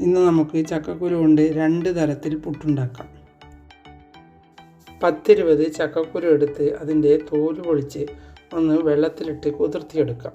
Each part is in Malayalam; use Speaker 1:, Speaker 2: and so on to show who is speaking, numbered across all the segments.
Speaker 1: ഇന്ന് നമുക്ക് ചക്കക്കുരു കൊണ്ട് രണ്ട് തരത്തിൽ പുട്ടുണ്ടാക്കാം. പത്തിരുപത് ചക്കക്കുരു എടുത്ത് അതിന്റെ തോൽ പൊളിച്ച് ഒന്ന് വെള്ളത്തിലിട്ട് കുതിർത്തിയെടുക്കാം.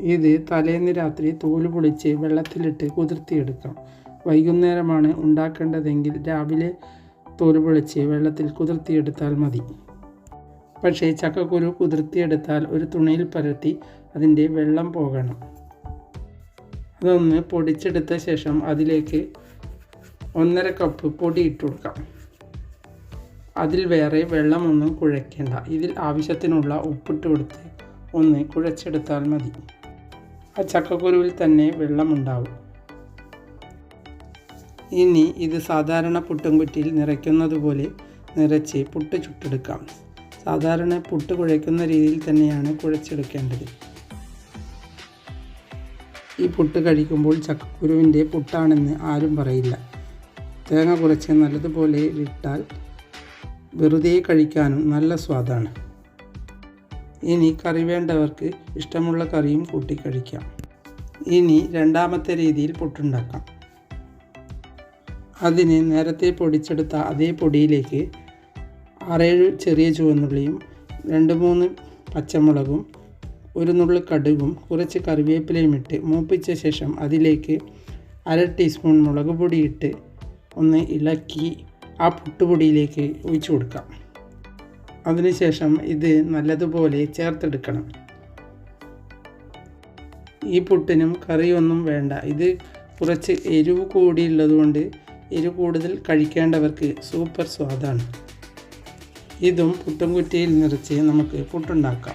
Speaker 1: ഇത് തലേന്ന് രാത്രി തോൽ പൊളിച്ച് വെള്ളത്തിലിട്ട് കുതിർത്തിയെടുക്കാം. വൈകുന്നേരമാണ് ഉണ്ടാക്കേണ്ടതെങ്കിൽ രാവിലെ തോൽ പൊളിച്ച് വെള്ളത്തിൽ കുതിർത്തിയെടുത്താൽ മതി. പക്ഷേ ചക്കക്കുരു കുതിർത്തിയെടുത്താൽ ഒരു തുണിയിൽ പരത്തി അതിന്റെ വെള്ളം പോകണം. അതൊന്ന് പൊടിച്ചെടുത്ത ശേഷം അതിലേക്ക് ഒന്നര കപ്പ് പൊടി ഇട്ട് കൊടുക്കാം. അതിൽ വേറെ വെള്ളമൊന്നും കുഴയ്ക്കേണ്ട ഇതിൽ ആവശ്യത്തിനുള്ള ഉപ്പിട്ട് കൊടുത്ത് ഒന്ന് കുഴച്ചെടുത്താൽ മതി. ആ ചക്കക്കുരുവിൽ തന്നെ വെള്ളമുണ്ടാവും. ഇനി ഇത് സാധാരണ പുട്ടുംകുറ്റിയിൽ നിറയ്ക്കുന്നത് പോലെ നിറച്ച് പുട്ട് ചുട്ടെടുക്കാം. സാധാരണ പുട്ട് കുഴയ്ക്കുന്ന രീതിയിൽ തന്നെയാണ് കുഴച്ചെടുക്കേണ്ടത്. ഈ പുട്ട് കഴിക്കുമ്പോൾ ചക്കക്കുരുവിന്റെ പുട്ടാണെന്ന് ആരും പറയില്ല. തേങ്ങ കുറച്ച് നല്ലതുപോലെ ഇട്ടാൽ വെറുതെ കഴിക്കാനും നല്ല സ്വാദാണ്. ഇനി കറി വേണ്ടവർക്ക് ഇഷ്ടമുള്ള കറിയും കൂട്ടി കഴിക്കാം. ഇനി രണ്ടാമത്തെ രീതിയിൽ പുട്ടുണ്ടാക്കാം. അതിന് നേരത്തെ പൊടിച്ചെടുത്ത അതേ പൊടിയിലേക്ക് ആറേഴ് ചെറിയ ചുവന്നുള്ളിയും രണ്ട് മൂന്ന് പച്ചമുളകും ഒരു നുള്ളി കടുകും കുറച്ച് കറിവേപ്പിലയും ഇട്ട് മൂപ്പിച്ച ശേഷം അതിലേക്ക് അര ടീസ്പൂൺ മുളക് പൊടി ഇട്ട് ഒന്ന് ഇളക്കി ആ പുട്ടുപൊടിയിലേക്ക് ഒഴിച്ചു കൊടുക്കാം. അതിനുശേഷം ഇത് നല്ലതുപോലെ ചേർത്തെടുക്കണം. ഈ പുട്ടിനും കറിയൊന്നും വേണ്ട. ഇത് കുറച്ച് എരിവ് കൂടിയുള്ളതുകൊണ്ട് എരിവ് കൂടുതൽ കഴിക്കേണ്ടവർക്ക് സൂപ്പർ സ്വാദാണ്. ഇതും പുട്ടും കുറ്റിയിൽ നിറച്ച് നമുക്ക് പുട്ടുണ്ടാക്കാം.